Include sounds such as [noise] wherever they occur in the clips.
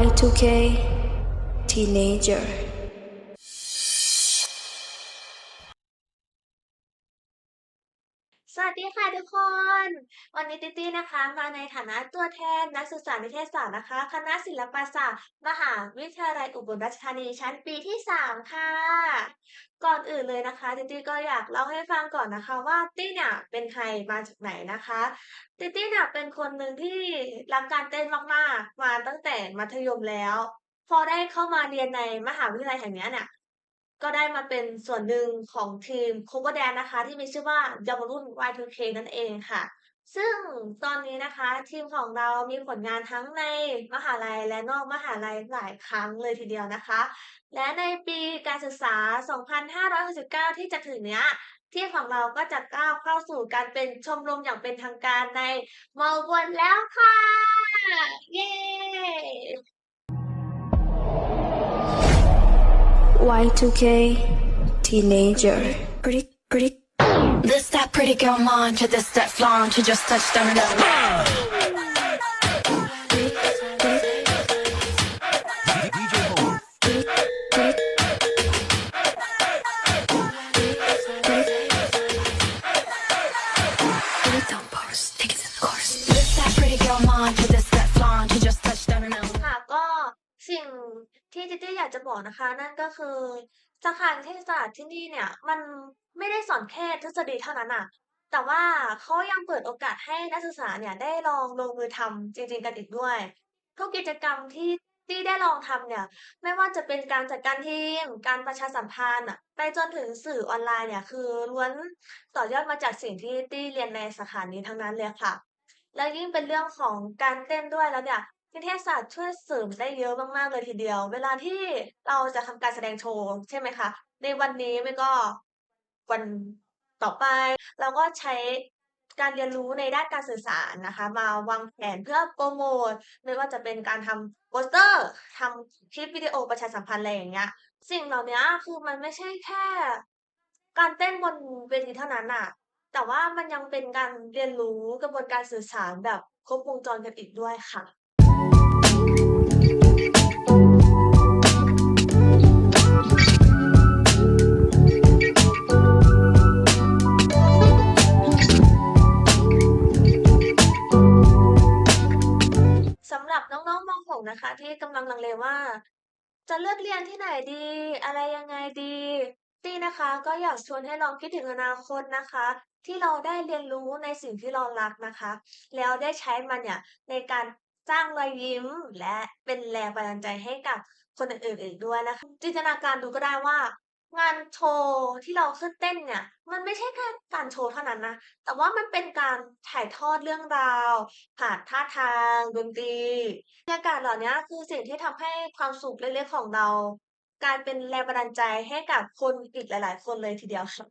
Y2K Teenager สวัสดีค่ะทุกคน วันนี้ติ๊ตี้นะคะ มาในฐานะตัวแทนนักศึกษานิเทศศาสตร์นะคะ คณะศิลปศาสตร์ มหาวิทยาลัยอุบลราชธานีชั้นปีที่ 3 ค่ะ ก่อนอื่นเลยนะคะติ๊ตี้ก็อยากเล่าให้ฟังก่อนนะคะ ว่าตี้เนี่ยเป็นใครมาจากไหนนะคะติ๊ตี้เนี่ยเป็นคนหนึ่งที่รักการเต้นมากๆ มาตั้งแต่มัธยมแล้ว พอได้เข้ามาเรียนในมหาวิทยาลัยแห่งนี้เนี่ย ก็ได้มาเป็นส่วนหนึ่งของทีม Cover Dance นะคะ ที่มีชื่อว่าเยาวรุ่น Y2K นั่นเองค่ะ ซึ่งตอนนี้นะคะ ทีมของเรามีผลงานทั้งในมหาลัยและนอกมหาลัยหลายครั้งเลยทีเดียวนะคะ และในปีการศึกษา 2569 ที่จะถึงเนี้ยทีมของเราก็จะก้าวเข้าสู่การเป็นชมรมอย่างเป็นทางการในมอวนแล้วค่ะ เย้ Y2K Teenager Pretty, pretty. This that pretty girl mantra, this that flaunt, you just touched on it. [laughs] ที่ติตี้อยากจะบอกนะคะ นั่นก็คือสาขานิเทศศาสตร์ที่นี่เนี่ย มันไม่ได้สอนแค่ทฤษฎีเท่านั้นน่ะแต่ว่าเขายังเปิดโอกาสให้นักศึกษาเนี่ยได้ลองลงมือทำจริง ๆกันอีกด้วย ทุกกิจกรรมที่ตี้ได้ลองทำเนี่ย ไม่ว่าจะเป็นการจัดการทีม การประชาสัมพันธ์อะไปจนถึงสื่อออนไลน์เนี่ยคือล้วนต่อยอดมาจากสิ่งที่ตี้เรียนในสาขานี้ทั้งนั้นเลยค่ะ แล้วยิ่งเป็นเรื่องของการเต้นด้วยแล้วเนี่ย นิเทศศาสตร์ช่วยเสริมได้เยอะมากๆเลยทีเดียว เวลาที่เราจะทำการแสดงโชว์ใช่ไหมคะ ในวันนี้ไม่ก็วันต่อไป เราก็ใช้การเรียนรู้ในด้านการสื่อสารนะคะ มาวางแผนเพื่อโปรโมทไม่ว่าจะเป็นการทำโปสเตอร์ทำคลิปวิดีโอประชาสัมพันธ์อะไรอย่างเงี้ยสิ่งเหล่านี้คือมันไม่ใช่แค่ การเต้นบนเวทีเท่านั้นน่ะแต่ว่ามันยังเป็นการเรียนรู้กระบวนการสื่อสารแบบครบวงจรกันอีกด้วยค่ะ ที่กำลังเลว่า จะเลือกเรียนที่ไหนดี อะไรยังไงดีตี้นะคะ ก็อยากชวนให้ลองคิดถึงอนาคตนะคะ ที่เราได้เรียนรู้ในสิ่งที่เรารักนะคะ แล้วได้ใช้มันเนี่ยในการสร้างรอยยิ้มและเป็นแรงบันดาลใจให้กับคนอื่นๆอีกด้วยนะคะจินตนาการดูก็ได้ว่า งานโชว์ที่เราขึ้นเต้นเนี่ย มันไม่ใช่แค่การโชว์เท่านั้นนะ แต่ว่ามันเป็นการถ่ายทอดเรื่องราว ผ่านท่าทาง ดนตรีบรรยากาศเหล่านี้คือสิ่งที่ทำให้ความสุขเล็กๆของเรา กลายเป็นแรงบันดาลใจให้กับคนอีกหลาย ๆ คนเลยทีเดียวค่ะ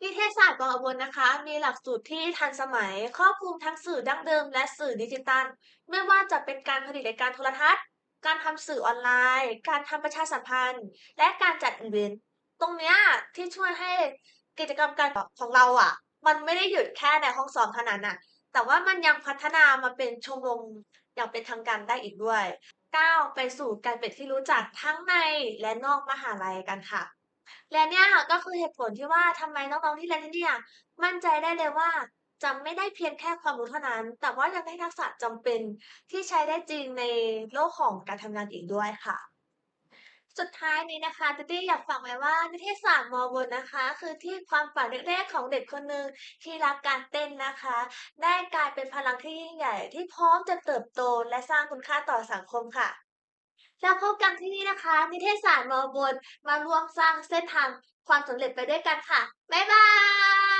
นิเทศศาสตร์กองอวนนะคะ มีหลักสูตรที่ทันสมัยครอบคลุมทั้งสื่อดั้งเดิมและสื่อดิจิตัลไม่ว่าจะเป็นการผลิตรายการโทรทัศน์ การทำสื่อออนไลน์ การทำประชาสัมพันธ์ และการจัดอีเวนต์ ตรงเนี้ยที่ช่วยให้กิจกรรมการของเราอะ มันไม่ได้หยุดแค่ในห้องสอนเท่านั้นน่ะ แต่ว่ามันยังพัฒนามาเป็นชมรมอย่างเป็นทางการได้อีกด้วยก้าวไปสู่การเป็นที่รู้จักทั้งในและนอกมหาลัยกันค่ะ และเนี่ยก็คือเหตุผลที่ว่าทำไมน้องๆที่เรียนที่เนี่ยมั่นใจได้เลยว่าจะไม่ได้เพียงแค่ความรู้เท่านั้น แต่ว่ายังได้ทักษะจำเป็นที่ใช้ได้จริงในโลกของการทำงานอีกด้วยค่ะ สุดท้ายนี้นะคะตตี้อยากฝากไว้ว่านิเทศศาสตร์มอบนนะคะ คือที่ความฝันเล็กๆของเด็กคนหนึ่งที่รักการเต้นนะคะ ได้กลายเป็นพลังที่ยิ่งใหญ่ที่พร้อมจะเติบโตและสร้างคุณค่าต่อสังคมค่ะ แล้วพบกันที่นี่นะคะ นิเทศศาสตร์มอบนมาร่วมสร้างเส้นทางความสำเร็จไปด้วยกันค่ะ บ๊ายบาย